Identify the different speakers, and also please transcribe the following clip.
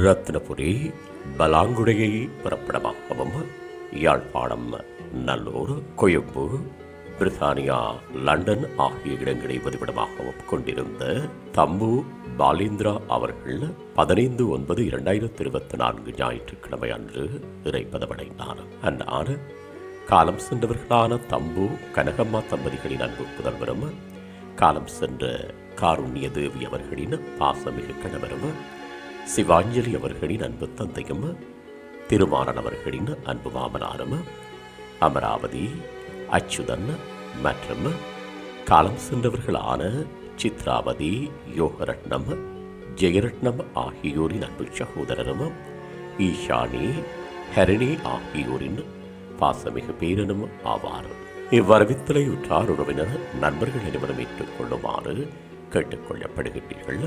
Speaker 1: ரத்னபுரி பலாங்குடையை பிறப்பிடமாகவும் Yazhpanam Nallur Colombo Britannia London ஆகிய இடங்களை பதிவிடமாகவும் கொண்டிருந்த தம்பு பாலேந்திரா அவர்கள் பதினைந்து ஒன்பது இரண்டாயிரத்தி இருபத்தி நான்கு ஞாயிற்றுக்கிழமை அன்று இறைப்பதமடைந்தார். அன்னார் காலம் சென்றவர்களான தம்பு கனகம்மா தம்பதிகளின் அன்பு புதல்வரும் காலம் சென்ற காருண்ய தேவி அவர்களின் பாசமிகு கணவரும் சிவாஞ்சலி அவர்களின் அன்பு தந்தையும் திருமாறன் அவர்களின் அன்பு மாமனாரும் அமராவதி அச்சுதன் மற்றும் காலம் சென்றவர்களான சித்ராவதி யோகரட்னம் ஜெயரட்னம் ஆகியோரின் அன்பு சகோதரரும் ஈஷானி ஹரிணி ஆகியோரின் பாசமிகு பேரனும் ஆவார். இவ்வரவித்தலை உற்றார் உறவினர் நண்பர்கள் அனைவரும் ஏற்றுக்கொள்ளுமாறு கேட்டுக்கொள்ளப்படுகின்றீர்கள்.